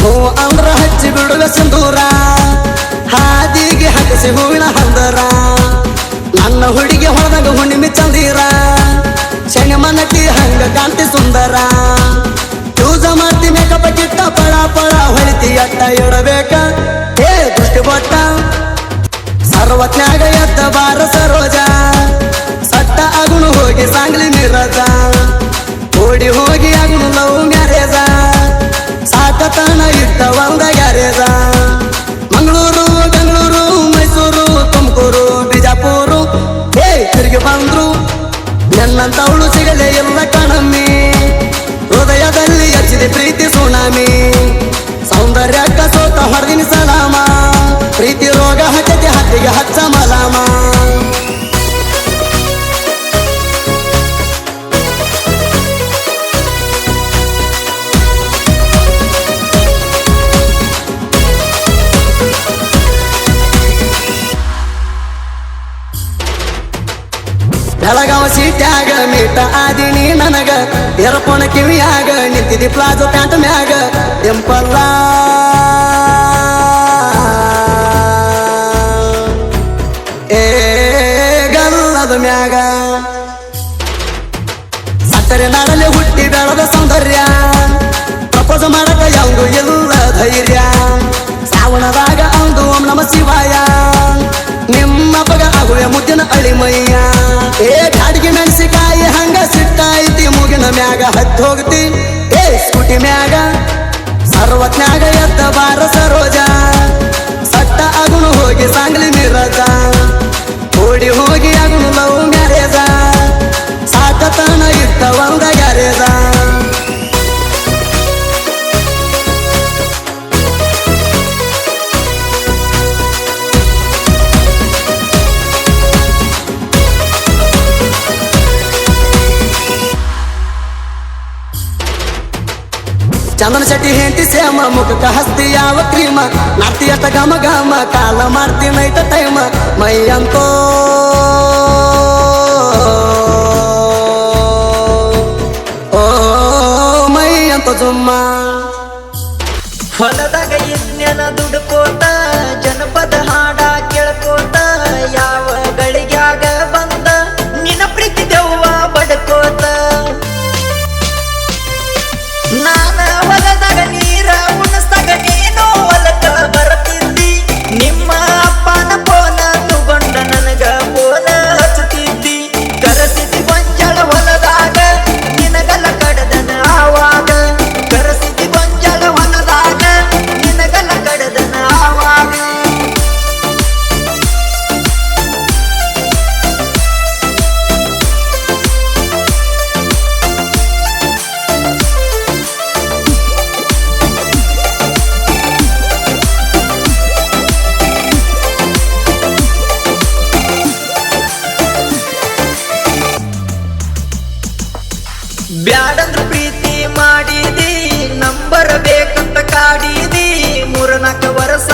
ಹೂ ಅಂದ್ರ ಹಚ್ಚಿ ಬಿಡುವೆ ಸಿಂಧೂರ. ಹಾದಿಗೆ ಹಗಸಿ ಹೂವಿನ ಹಂದರ. ನನ್ನ ಹುಡುಗಿ ಹೊಡೆದಾಗ ಹುಣ್ಣಿಮೆ ಚಂದೀರ. ಶನಿಮ ನಟಿ ಹಂಗ ಕಾಂತಿ ಸುಂದರ. ಯೂಸ ಮಾಡ್ತಿ ಮೇಕಪ್ಪ ಕಿಟ್ಟ ಪಳ ಪಳ ಹೊಳಿತಿ ಅಟ್ಟ ಇಡಬೇಕ. ಹೇ ದೃಷ್ಟಿ ಬಟ್ಟ ಸರ್ವಜ್ಞಾಗ ಎದ್ದ ಬಾರ ಸರೋಜ. ಬೆಳಗಾವ ಸೀಟ್ಯಾಗ ಮೀಟ ಆದಿನಿ ನನಗ. ಎರಪೊಣ ಕಿವಿಯಾಗ ನಿಂತಿದಿ ಪ್ಲಾಜೋ ಪ್ಯಾಂಟ್ ಮ್ಯಾಗ. ಎಂಪಲ್ಲ. ಏ, ಗಲ್ಲದ ಮ್ಯಾಗ. ಸಕ್ಕರೆ ನಾಡಲ್ಲಿ ಹುಟ್ಟಿ ಬೆಳೆದ ಸೌಂದರ್ಯ. ಪ್ರಪೋಸ್ ಮಾಡಕ ಯಾವುದು ಎಲ್ಲ ಧೈರ್ಯ. ಶ್ರಾವಣದಾಗ ಅಂದು ಓಂ ನಮ ಶಿವಾಯ. ನಿಮ್ಮ ಪಗ ಆಗುವೆ ಮುದ್ದಿನ ಅಳಿಮಯ್ಯ. ಏ ಕಾಡಿಗೆ ಮೆಣಸಿಕಾಯಿ ಹಂಗ ಸಿಟ್ಟಾಯ್ತಿ ಮುಗಿನ ಮ್ಯಾಗ ಹತ್ತಿ ಹೋಗ್ತಿ. ಏ ಸ್ಕೂಟಿ ಮ್ಯಾಗ ಸರ್ವಜ್ಞಾಗ ಎದ್ದ ಬಾರ ಸರೋಜ. ಸಟ್ಟ ಅಗುನು ಹೋಗಿ ಸಾಂಗ್ಲಿ ಮಿರಜ. ಓಡಿ ಹೋಗಿ ಅಗುನು ಲವ್ ಮ್ಯಾರೇಜ. ಸಾಕತನ ಇತ್ತ ಒಂದ ಗ್ಯಾರೇಜ. ಚಂದನ ಶೆಟ್ಟಿ ಹೆಂಡತಿ ಸೇಮ ಮುಖಕ್ಕ ಹಸ್ತಿ ಯಾವ ಕ್ರೀಮ ನಾರ್ತಿ ಅಷ್ಟ ಗಮ ಗಮ ಕಾಲ ಮಾಡ್ತಿ ನೈಟ ಟೈಮ ಮೈ ಅಂತೋ ಓ ಮೈ ಅಂತ ಜುಮ್ಮ ಹೊಲದಾಗ ಇಜ್ಞಾನ ದುಡ್ಕೋತ ಜನಪದ ಬ್ಯಾಡಂದ್ರು ಪ್ರೀತಿ ಮಾಡಿದಿ ನಂಬರ್ ಬೇಕಂತ ಕಾಡಿದಿ ಮೂರ್ನಾಲ್ಕು ವರ್ಷ